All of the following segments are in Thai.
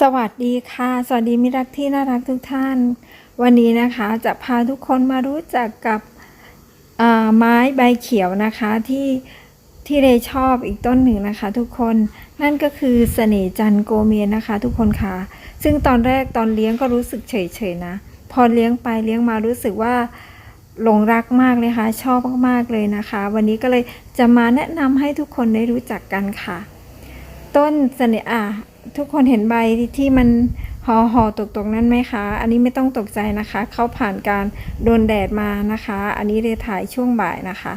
สวัสดีค่ะ สวัสดีมิรักที่น่ารักทุกท่าน วันนี้นะคะจะพาทุกคนมารู้จักกับไม้ใบเขียวนะคะที่ที่เรชอบอีกต้นหนึ่งนะคะทุกคนนั่นก็คือเสน่จันโกเมียนนะคะ ทุกคนค่ะ ซึ่งตอนแรกตอนเลี้ยงก็รู้สึกเฉยๆนะ พอเลี้ยงไปเลี้ยงมารู้สึกว่าหลงรักมากเลยค่ะ ชอบมากๆเลยนะคะ วันนี้ก็เลยจะมาแนะนำให้ทุกคนได้รู้จักกันค่ะ ต้นเสน่อะ ทุกคนเห็นใบที่มันห่อห่อตกตกๆนั้นไหมคะ อันนี้ไม่ต้องตกใจนะคะ เขาผ่านการโดนแดดมานะคะ อันนี้เรถ่ายช่วงบ่ายนะคะ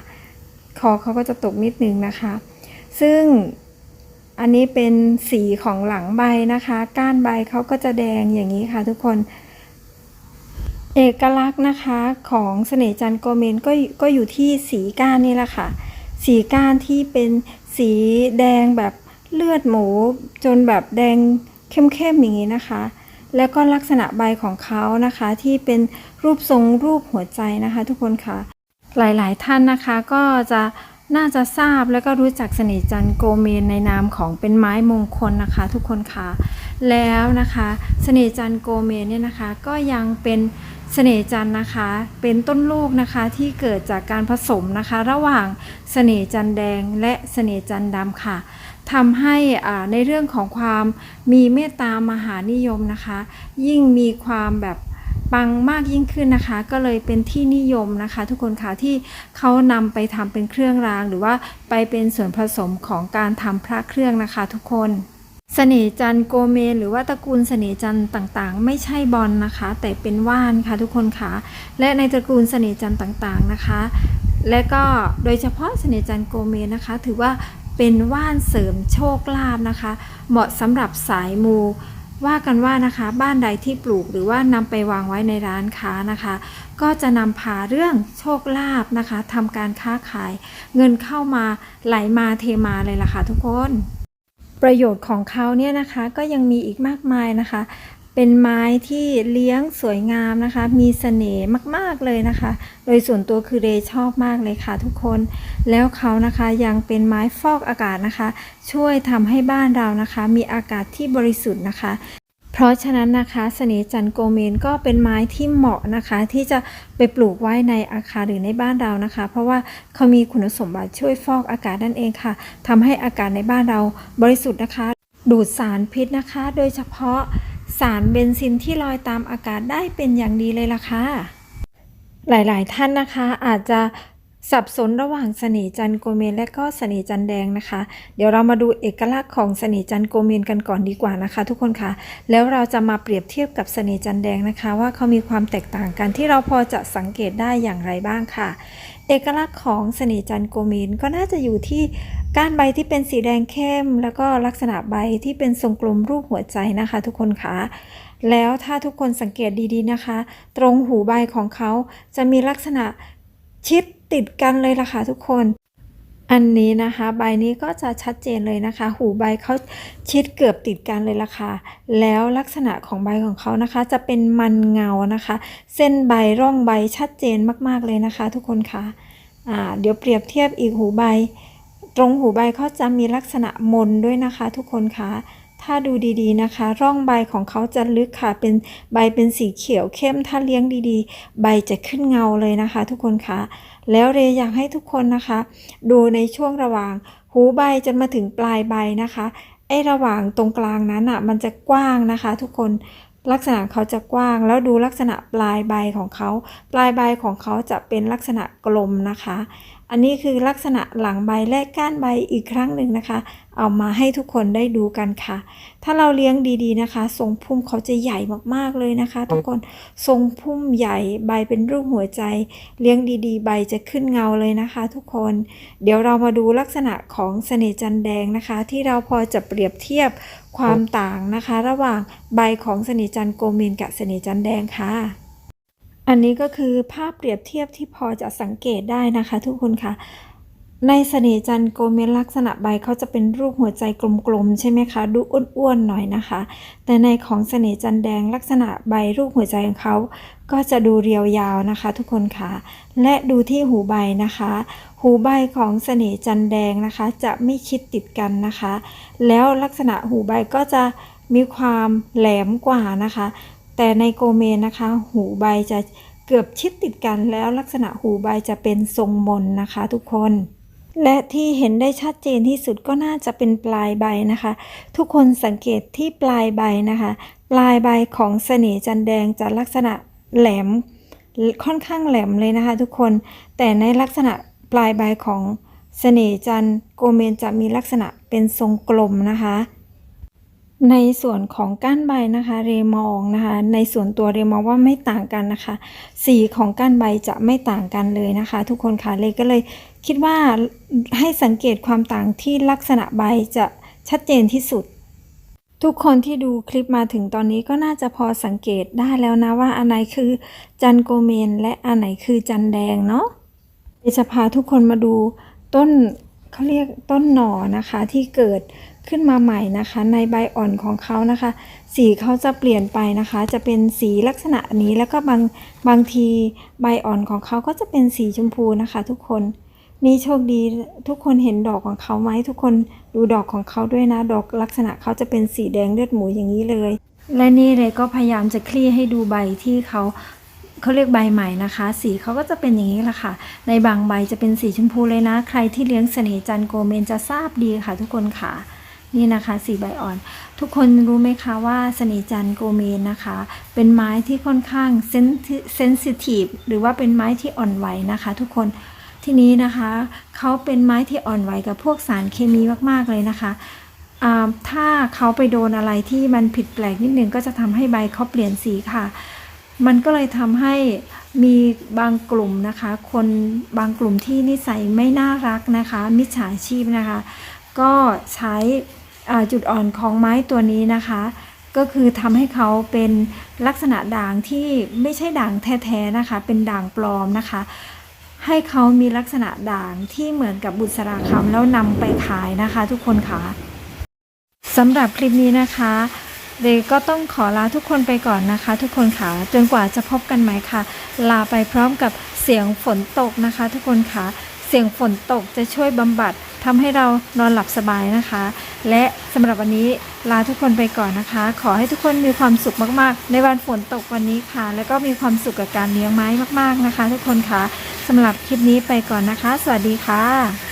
คอเขาก็จะตกนิดนึงนะคะ ซึ่งอันนี้เป็นสีของหลังใบนะคะ ก้านใบเขาก็จะแดงอย่างนี้ค่ะทุกคน เอกลักษณ์นะคะของเสน่จันโกเมนก็ก็อยู่ที่สีก้านนี่แหละค่ะ สีก้านที่เป็นสีแดงแบบ เลือดหมูจนแบบแดงเข้มๆอย่างนี้นะคะ แล้วก็ลักษณะใบของเขานะคะ ที่เป็นรูปทรงรูปหัวใจนะคะ ทุกคนค่ะ หลายๆท่านนะคะก็จะน่าจะทราบแล้วก็รู้จักเสน่จันโกเมนในนามของเป็นไม้มงคลนะคะ ทุกคนค่ะ แล้วนะคะเสน่จันโกเมนเนี่ยนะคะก็ยังเป็นเสน่ห์จันนะคะ เป็นต้นลูกนะคะที่เกิดจากการผสมนะคะ ระหว่างเสน่ห์จันแดงและเสน่ห์จันดำค่ะ ทำให้ในเรื่องของความมีเมตตามหานิยมนะคะ ยิ่งมีความแบบปังมากยิ่งขึ้นนะคะ ก็เลยเป็นที่นิยมนะคะ ทุกคนค่ะที่เขานำไปทำเป็นเครื่องราง หรือว่าไปเป็นส่วนผสมของการทำพระเครื่องนะคะทุกคนเสน่จันโกเมน หรือว่าตระกูลเสน่จันต่างๆ ไม่ใช่บอลนะคะ แต่เป็นว่านค่ะทุกคนค่ะและในตระกูลเสน่จันต่างๆนะคะ และก็โดยเฉพาะเสน่จันโกเมนนะคะ ถือว่า เป็นว่านเสริมโชคลาภนะคะ เหมาะสำหรับสายมู ว่ากันว่านะคะ บ้านใดที่ปลูกหรือว่านำไปวางไว้ในร้านค้านะคะ ก็จะนำพาเรื่องโชคลาภนะคะทำการค้าขาย เงินเข้ามาไหลมาเทมาเลยล่ะค่ะทุกคนประโยชน์ของเขาเนี่ยนะคะก็ยังมีอีกมากมายนะคะ เป็นไม้ที่เลี้ยงสวยงามนะคะ มีเสน่ห์มากๆเลยนะคะ โดยส่วนตัวคือเรชอบมากเลยค่ะทุกคน แล้วเขานะคะยังเป็นไม้ฟอกอากาศนะคะ ช่วยทำให้บ้านเรานะคะ มีอากาศที่บริสุทธิ์นะคะเพราะฉะนั้นนะคะเสน่ห์จันโกเมนก็เป็นไม้ที่เหมาะนะคะ ที่จะไปปลูกไว้ในอาคารหรือในบ้านเรานะคะ เพราะว่าเขามีคุณสมบัติช่วยฟอกอากาศนั่นเองค่ะทำให้อากาศในบ้านเราบริสุทธิ์นะคะ ดูดสารพิษนะคะ โดยเฉพาะ สารเบนซินที่ลอยตามอากาศได้เป็นอย่างดีเลยล่ะค่ะ หลายๆ ท่านนะคะอาจจะสับสนระหว่างเสน่จันโกเมนและก็เสน่จันแดงนะคะ เดี๋ยวเรามาดูเอกลักษณ์ของเสน่จันโกเมนกันก่อนดีกว่านะคะ ทุกคนค่ะ แล้วเราจะมาเปรียบเทียบกับเสน่จันแดงนะคะ ว่าเขามีความแตกต่างกันที่เราพอจะสังเกตได้อย่างไรบ้างค่ะ เอกลักษณ์ของเสน่จันโกมินก็น่าจะอยู่ที่ก้านใบที่เป็นสีแดงเข้ม แล้วก็ลักษณะใบที่เป็นทรงกลมรูปหัวใจนะคะ ทุกคนค่ะแล้วถ้าทุกคนสังเกตดีๆนะคะ ตรงหูใบของเขาจะมีลักษณะชิดติดกันเลยล่ะค่ะทุกคน อันนี้นะคะใบนี้ก็จะชัดเจนเลยนะคะ หูใบเขาชิดเกือบติดกันเลยล่ะค่ะ แล้วลักษณะของใบของเขานะคะ จะเป็นมันเงานะคะ เส้นใบร่องใบชัดเจนมากๆเลยนะคะ ทุกคนค่ะอ่าเดี๋ยวเปรียบเทียบอีกหูใบ ตรงหูใบเขาจะมีลักษณะมนด้วยนะคะ ทุกคนค่ะ ถ้าดูดีๆนะคะ ร่องใบของเขาจะลึกค่ะ เป็นใบเป็นสีเขียวเข้ม ถ้าเลี้ยงดีๆ ใบจะขึ้นเงาเลยนะคะ ทุกคนคะ แล้วเรอยากให้ทุกคนนะคะ ดูในช่วงระหว่าง หูใบจนมาถึงปลายใบนะคะ ไอ้ระหว่างตรงกลางนั้นอะ มันจะกว้างนะคะ ทุกคนลักษณะเขาจะกว้างแล้วดูลักษณะปลายใบของเขา ปลายใบของเขาจะเป็นลักษณะกลมนะคะ อันนี้คือลักษณะหลังใบและก้านใบอีกครั้งหนึ่งนะคะ เอามาให้ทุกคนได้ดูกันค่ะ ถ้าเราเลี้ยงดีๆนะคะทรงพุ่มเขาจะใหญ่มากๆเลยนะคะ ทุกคนทรงพุ่มใหญ่ใบเป็นรูปหัวใจ เลี้ยงดีๆ ใบจะขึ้นเงาเลยนะคะ ทุกคน เดี๋ยวเรามาดูลักษณะของเสน่ห์จันแดงนะคะ ที่เราพอจะเปรียบเทียบความต่างนะคะ ระหว่างใบของเสน่ห์จันโกเมนกับเสน่ห์จันแดงค่ะ อันนี้ก็คือภาพเปรียบเทียบที่พอจะสังเกตได้นะคะ ทุกคนค่ะ ในเสน่จันโกเมลักษณะใบเขาจะเป็นรูปหัวใจกลมๆใช่ไหมคะ ดูอ้วนๆหน่อยนะคะ แต่ในของเสน่จันแดงลักษณะใบรูปหัวใจของเขาก็จะดูเรียวยาวนะคะ ทุกคนค่ะ และดูที่หูใบนะคะ หูใบของเสน่จันแดงนะคะ จะไม่ชิดติดกันนะคะ แล้วลักษณะหูใบก็จะมีความแหลมกว่านะคะ แต่ในโกเมนนะคะ หูใบจะเกือบชิดติดกันแล้วลักษณะหูใบจะเป็นทรงมนนะคะทุกคน และที่เห็นได้ชัดเจนที่สุดก็น่าจะเป็นปลายใบนะคะ ทุกคนสังเกตที่ปลายใบนะคะ ปลายใบของเสน่ห์จันแดงจะลักษณะแหลมค่อนข้างแหลมเลยนะคะ ทุกคน แต่ในลักษณะปลายใบของเสน่ห์จันโกเมนจะมีลักษณะเป็นทรงกลมนะคะ ในส่วนของก้านใบนะคะ เรมองนะคะ ในส่วนตัวเรมองว่าไม่ต่างกันนะคะ สีของก้านใบจะไม่ต่างกันเลยนะคะ ทุกคนค่ะเลยก็เลยคิดว่าให้สังเกตความต่างที่ลักษณะใบจะชัดเจนที่สุด ทุกคนที่ดูคลิปมาถึงตอนนี้ก็น่าจะพอสังเกตได้แล้วนะว่าอันไหนคือจันโกเมน และอันไหนคือจันแดงเนาะจะพาทุกคนมาดูต้นเขาเรียกต้นหน่อนะคะที่เกิด ขึ้นมาใหม่นะคะ ในใบอ่อนของเขานะคะ สีเขาจะเปลี่ยนไปนะคะ จะเป็นสีลักษณะนี้แล้วก็บางบางทีใบอ่อนของเขาก็จะเป็นสีชมพูนะคะ ทุกคนนี่โชคดีทุกคนเห็นดอกของเขาไหมทุกคนดูดอกของเขาด้วยนะ ดอกลักษณะเขาจะเป็นสีแดงเลือดหมูอย่างนี้เลย และนี่เลยก็พยายามจะคลี่ให้ดูใบที่เขาเขาเรียกใบใหม่นะคะ สีเขาก็จะเป็นอย่างนี้แหละค่ะ ในบางใบจะเป็นสีชมพูเลยนะ ใครที่เลี้ยงเสน่ห์จันโกเมนจะทราบดีค่ะ ทุกคนค่ะ นี่นะคะสีใบอ่อน ทุกคนรู้ไหมคะว่าสน่ห์จันโกเมนนะคะ เป็นไม้ที่ค่อนข้างเซนซิทีฟหรือว่าเป็นไม้ที่อ่อนไหวนะคะ ทุกคนที่นี้นะคะเขาเป็นไม้ที่อ่อนไหวกับพวกสารเคมีมากๆเลยนะคะถ้าเขาไปโดนอะไรที่มันผิดแปลกนิดนึงก็จะทำให้ใบเขาเปลี่ยนสีค่ะ มันก็เลยทำให้มีบางกลุ่มนะคะ คนบางกลุ่มที่นิสัยไม่น่ารักนะคะ มิจฉาชีพนะคะ ก็ใช้ จุดอ่อนของไม้ตัวนี้นะคะ ก็คือทำให้เขาเป็นลักษณะด่างที่ไม่ใช่ด่างแท้ๆนะคะ เป็นด่างปลอมนะคะ ให้เขามีลักษณะด่างที่เหมือนกับบุษราคำแล้วนำไปขายนะคะ ทุกคนค่ะสำหรับคลิปนี้นะคะเดยก็ต้องขอลาทุกคนไปก่อนนะคะ ทุกคนค่ะจนกว่าจะพบกันใหม่ค่ะ ลาไปพร้อมกับเสียงฝนตกนะคะ ทุกคนค่ะเสียงฝนตกจะช่วยบำบัด ทำให้เรานอนหลับสบายนะคะ และสำหรับวันนี้ลาทุกคนไปก่อนนะคะ ขอให้ทุกคนมีความสุขมากๆ ในวันฝนตกวันนี้ค่ะ แล้วก็มีความสุขกับการเลี้ยงไม้มาก ๆนะคะ ทุกคนค่ะสำหรับคลิปนี้ไปก่อนนะคะ สวัสดีค่ะ